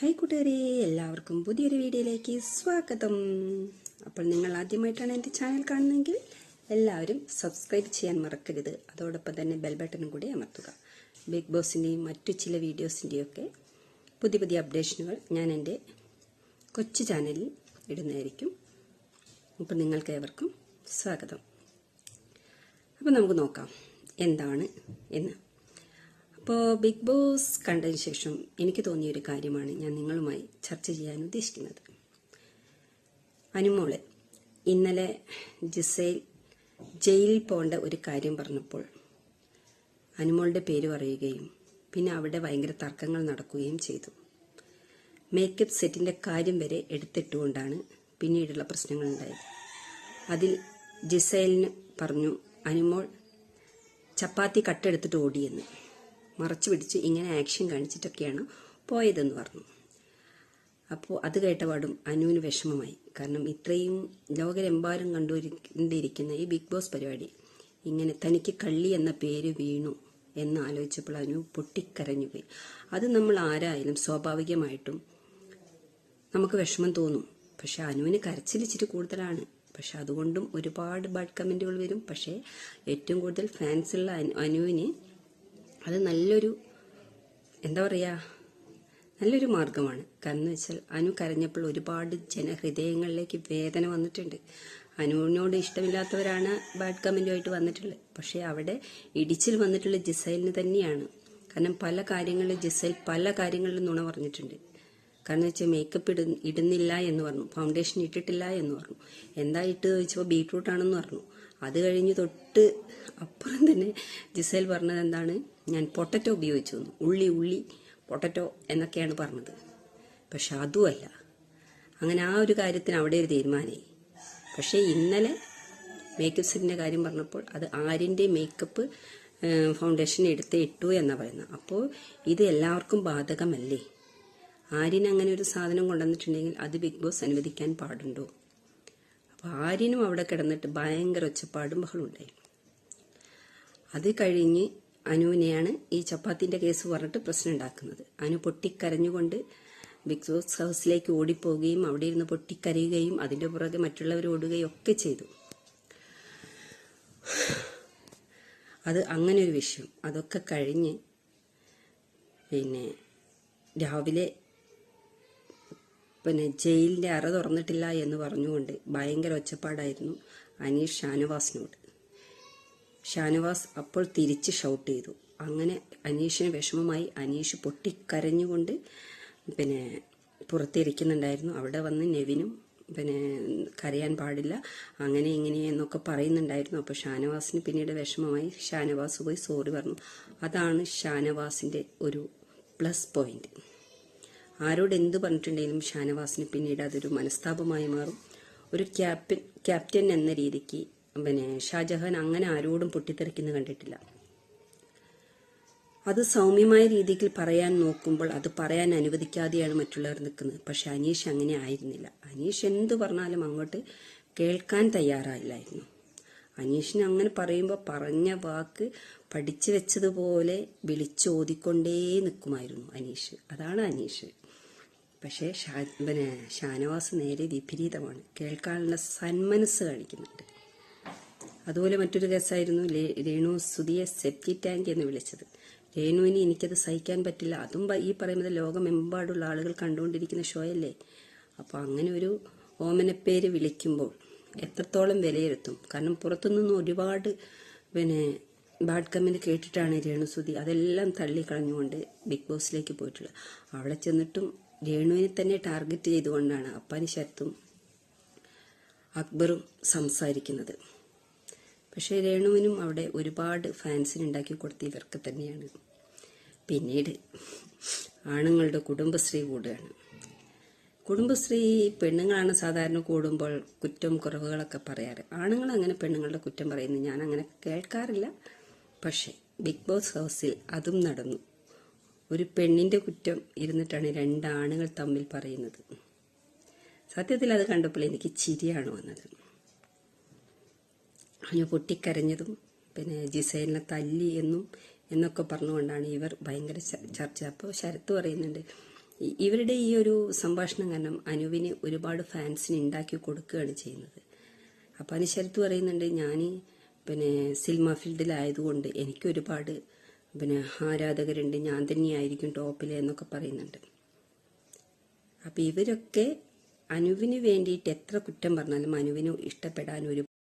Hi കൂട്ടുകാരെ. എല്ലാവർക്കും പുതിയൊരു വീഡിയോയിലേക്ക് സ്വാഗതം. അപ്പോൾ നിങ്ങൾ ആദ്യമായിട്ടാണ് എന്റെ ചാനൽ കാണുന്നതെങ്കിൽ എല്ലാവരും സബ്സ്ക്രൈബ് ചെയ്യാൻ മറക്കരുത്. അതോടൊപ്പം തന്നെ ബെൽ ബട്ടണും കൂടി അമർത്തുക. ബിഗ് ബോസിന്റെയും മറ്റു ചില വീഡിയോസിന്റെയും ഒക്കെ പുതിയ പുതിയ അപ്ഡേഷനുകൾ ഞാൻ എന്റെ കൊച്ചു ചാനലിൽ ഇടുന്നതായിരിക്കും. അപ്പം നിങ്ങൾക്ക് ഏവർക്കും സ്വാഗതം. അപ്പം നമുക്ക് നോക്കാം. എന്താണ് എന്ന്. അപ്പോൾ ബിഗ് ബോസ് കണ്ടതിന് ശേഷം എനിക്ക് തോന്നിയ ഒരു കാര്യമാണ് ഞാൻ നിങ്ങളുമായി ചർച്ച ചെയ്യാൻ ഉദ്ദേശിക്കുന്നത്. അനുമോളെ ഇന്നലെ ജിസൈൽ ജയിലിൽ പോകേണ്ട ഒരു കാര്യം പറഞ്ഞപ്പോൾ അനുമോളുടെ പേര് പറയുകയും പിന്നെ അവിടെ ഭയങ്കര തർക്കങ്ങൾ നടക്കുകയും ചെയ്തു. മേക്കപ്പ് സെറ്റിന്റെ കാര്യം വരെ എടുത്തിട്ടുകൊണ്ടാണ് പിന്നീടുള്ള പ്രശ്നങ്ങൾ ഉണ്ടായത്. അതിൽ ജിസൈലിന് പറഞ്ഞു അനുമോൾ ചപ്പാത്തി കട്ടെടുത്തിട്ട് ഓടിയെന്ന്. മറച്ചു പിടിച്ച് ഇങ്ങനെ ആക്ഷൻ കാണിച്ചിട്ടൊക്കെയാണ് പോയതെന്ന് പറഞ്ഞു. അപ്പോൾ അത് കേട്ടപാടും അനുവിന് വിഷമമായി. കാരണം ഇത്രയും ലോകരെമ്പാടും കണ്ടുകൊണ്ടിരിക്കുന്ന ഈ ബിഗ് ബോസ് പരിപാടി ഇങ്ങനെ തനിക്ക് കള്ളി എന്ന പേര് വീണു എന്ന് ആലോചിച്ചപ്പോൾ അനു പൊട്ടിക്കരഞ്ഞുപോയി അത് നമ്മൾ ആരായാലും സ്വാഭാവികമായിട്ടും നമുക്ക് വിഷമം തോന്നും. പക്ഷെ അനുവിന് കരച്ചിലിച്ചിട്ട് കൂടുതലാണ്. പക്ഷെ അതുകൊണ്ടും ഒരുപാട് ബാഡ് കമന്റുകൾ വരും. പക്ഷേ ഏറ്റവും കൂടുതൽ ഫാൻസ് ഉള്ള അനുവിന് അത് നല്ലൊരു എന്താ പറയുക നല്ലൊരു മാർഗമാണ് കാരണം എന്ന് വെച്ചാൽ അനു കരഞ്ഞപ്പോൾ ഒരുപാട് ജനഹൃദയങ്ങളിലേക്ക് വേദന വന്നിട്ടുണ്ട്. അനുവിനോട് ഇഷ്ടമില്ലാത്തവരാണ് ബാഡ് കമന്റുമായിട്ട് വന്നിട്ടുള്ളത്. പക്ഷേ അവിടെ ഇടിച്ചിൽ വന്നിട്ടുള്ള ജിസൈലിന് തന്നെയാണ്. കാരണം പല കാര്യങ്ങളിലും ജിസൈൽ പല കാര്യങ്ങളിൽ നുണ പറഞ്ഞിട്ടുണ്ട്. കാരണം വെച്ചാൽ മേക്കപ്പ് ഇട ഇടുന്നില്ല എന്ന് പറഞ്ഞു. ഫൗണ്ടേഷൻ ഇട്ടിട്ടില്ല എന്ന് പറഞ്ഞു. എന്താ ഇട്ട് ചോദിച്ചപ്പോൾ ബീട്രൂട്ട് ആണെന്ന് പറഞ്ഞു. അത് കഴിഞ്ഞ് തൊട്ട് അപ്പുറം തന്നെ ജിസേൽ പറഞ്ഞത് എന്താണ്? ഞാൻ പൊട്ടറ്റോ ഉപയോഗിച്ചു എന്ന്. ഉള്ളി ഉള്ളി പൊട്ടറ്റോ എന്നൊക്കെയാണ് പറഞ്ഞത്. പക്ഷെ അതുമല്ല. അങ്ങനെ ആ ഒരു കാര്യത്തിന് അവിടെ ഒരു തീരുമാനമായി. പക്ഷേ ഇന്നലെ മേക്കപ്പ് സെറ്റിന്റെ കാര്യം പറഞ്ഞപ്പോൾ അത് ആരിന്റെ മേക്കപ്പ് ഫൗണ്ടേഷൻ എടുത്ത് ഇട്ടു എന്നാണ് പറയുന്നത്. അപ്പോൾ ഇത് എല്ലാവർക്കും ബാധകമല്ലേ? ആര്യൻ അങ്ങനെ ഒരു സാധനം കൊണ്ടുവന്നിട്ടുണ്ടെങ്കിൽ അത് ബിഗ് ബോസ് അനുവദിക്കാൻ പാടുണ്ടോ? അപ്പോൾ ആര്യനും അവിടെ കിടന്നിട്ട് ഭയങ്കര ഒച്ചപ്പാടും ബഹളം ഉണ്ടായി. അത് കഴിഞ്ഞ് അനുവിനെയാണ് ഈ ചപ്പാത്തിന്റെ കേസ് പറഞ്ഞിട്ട് പ്രശ്നം ഉണ്ടാക്കുന്നത്. അനു പൊട്ടിക്കരഞ്ഞുകൊണ്ട് ബിഗ് ബോസ് ഹൗസിലേക്ക് ഓടിപ്പോവുകയും അവിടെ ഇരുന്ന് പൊട്ടിക്കരയുകയും അതിന്റെ പുറകെ മറ്റുള്ളവർ ഓടുകയും ഒക്കെ ചെയ്തു. അത് അങ്ങനെ ഒരു വിഷയം. അതൊക്കെ കഴിഞ്ഞ് പിന്നെ രാവിലെ പിന്നെ ജയിലിന്റെ അറ തുറന്നിട്ടില്ല എന്ന് പറഞ്ഞുകൊണ്ട് ഭയങ്കര ഒച്ചപ്പാടായിരുന്നു അനീഷ് ഷാനുവാസിനോട്. ഷാനുവാസ് അപ്പോൾ തിരിച്ച് ഷൗട്ട് ചെയ്തു. അങ്ങനെ അനീഷിന് വിഷമമായി അനീഷ് പൊട്ടിക്കരഞ്ഞുകൊണ്ട് പിന്നെ പുറത്തിരിക്കുന്നുണ്ടായിരുന്നു. അവിടെ വന്ന് നെവിനും പിന്നെ കരയാൻ പാടില്ല അങ്ങനെ ഇങ്ങനെ എന്നൊക്കെ പറയുന്നുണ്ടായിരുന്നു. അപ്പോൾ ഷാനവാസിന് പിന്നീട് വിഷമമായി ഷാനവാസ് പോയി സോറി പറഞ്ഞു. അതാണ് ഷാനവാസിന്റെ ഒരു പ്ലസ് പോയിന്റ് ആരോട് എന്ത് പറഞ്ഞിട്ടുണ്ടെങ്കിലും ഷാനവാസിന് പിന്നീട് അതൊരു മനസ്താപമായി മാറും. ഒരു ക്യാപ്റ്റൻ ക്യാപ്റ്റൻ എന്ന രീതിക്ക് പിന്നെ ഷാജഹാൻ അങ്ങനെ ആരോടും പൊട്ടിത്തെറിക്കുന്നു കണ്ടിട്ടില്ല. അത് സൗമ്യമായ രീതിയിൽ പറയാൻ നോക്കുമ്പോൾ അത് പറയാൻ അനുവദിക്കാതെയാണ് മറ്റുള്ളവർ നിൽക്കുന്നത്. പക്ഷെ അനീഷ് അങ്ങനെ ആയിരുന്നില്ല. അനീഷ് എന്ത് പറഞ്ഞാലും അങ്ങോട്ട് കേൾക്കാൻ തയ്യാറായില്ലായിരുന്നു. അനീഷിന് അങ്ങനെ പറയുമ്പോൾ പറഞ്ഞ വാക്ക് പഠിച്ചു വെച്ചതുപോലെ വിളിച്ചോതിക്കൊണ്ടേ നിൽക്കുമായിരുന്നു അനീഷ്. അതാണ് അനീഷ്. പക്ഷേ പിന്നെ ഷാനവാസ് നേരെ വിപരീതമാണ്. കേൾക്കാനുള്ള സന്മനസ് കാണിക്കുന്നുണ്ട് അതുപോലെ മറ്റൊരു കേസായിരുന്നു ലേ- രേണു സുധിയെ സെപ്റ്റി ടാങ്ക് എന്ന് വിളിച്ചത്. രേണുവിന് എനിക്കത് സഹിക്കാൻ പറ്റില്ല. അതും ഈ പറയുന്നത് ലോകമെമ്പാടുള്ള ആളുകൾ കണ്ടുകൊണ്ടിരിക്കുന്ന ഷോ അല്ലേ അപ്പോൾ അങ്ങനെ ഒരു ഓമനപ്പേര് വിളിക്കുമ്പോൾ എത്രത്തോളം വിലയിരുത്തും? കാരണം പുറത്തുനിന്ന് ഒരുപാട് പിന്നെ ബാഡ് കമ്മിന് കേട്ടിട്ടാണ് രേണു സുധി അതെല്ലാം തള്ളിക്കളഞ്ഞുകൊണ്ട് ബിഗ് ബോസിലേക്ക് പോയിട്ടുള്ളത്. അവിടെ ചെന്നിട്ടും രേണുവിനെ തന്നെ ടാർഗറ്റ് ചെയ്തുകൊണ്ടാണ് അപ്പാനി ശരത്തും അക്ബറും സംസാരിക്കുന്നത്. പക്ഷേ രേണുവിനും അവിടെ ഒരുപാട് ഫാൻസിന് ഉണ്ടാക്കി കൊടുത്ത ഇവർക്ക് തന്നെയാണ്. പിന്നീട് ആണുങ്ങളുടെ കുടുംബശ്രീ കൂടുകയാണ്. കുടുംബശ്രീ പെണ്ണുങ്ങളാണ് സാധാരണ കൂടുമ്പോൾ കുറ്റം കുറവുകളൊക്കെ പറയാറ്. ആണുങ്ങൾ അങ്ങനെ പെണ്ണുങ്ങളുടെ കുറ്റം പറയുന്നു. ഞാൻ അങ്ങനെ കേൾക്കാറില്ല. പക്ഷേ ബിഗ് ബോസ് ഹൗസിൽ അതും നടന്നു. ഒരു പെണ്ണിന്റെ കുറ്റം ഇരുന്നിട്ടാണ് രണ്ടാണുങ്ങൾ തമ്മിൽ പറയുന്നത്. സത്യത്തിൽ അത് കണ്ടപ്പോൾ എനിക്ക് ചിരിയാണ് വന്നത്. അവന് പൊട്ടിക്കരഞ്ഞതും പിന്നെ ജിസൈലിനെ തല്ലി എന്നും എന്നൊക്കെ പറഞ്ഞുകൊണ്ടാണ് ഇവർ ഭയങ്കര ചർച്ച. അപ്പോൾ ശരത്ത് പറയുന്നുണ്ട് ഇവരുടെ ഈ ഒരു സംഭാഷണം കാരണം അനുവിന് ഒരുപാട് ഫാൻസിന് ഉണ്ടാക്കി കൊടുക്കുകയാണ് ചെയ്യുന്നത്. അപ്പോൾ അതിന് ശരത്ത് പറയുന്നുണ്ട് ഞാൻ പിന്നെ സിനിമ ഫീൽഡിലായതുകൊണ്ട് എനിക്ക് ഒരുപാട് പിന്നെ ആരാധകരുണ്ട് ഞാൻ തന്നെയായിരിക്കും ടോപ്പിൽ എന്നൊക്കെ പറയുന്നുണ്ട്. അപ്പം ഇവരൊക്കെ അനുവിന് വേണ്ടിയിട്ട് എത്ര കുറ്റം പറഞ്ഞാലും അനുവിന് ഇഷ്ടപ്പെടാൻ ഒരു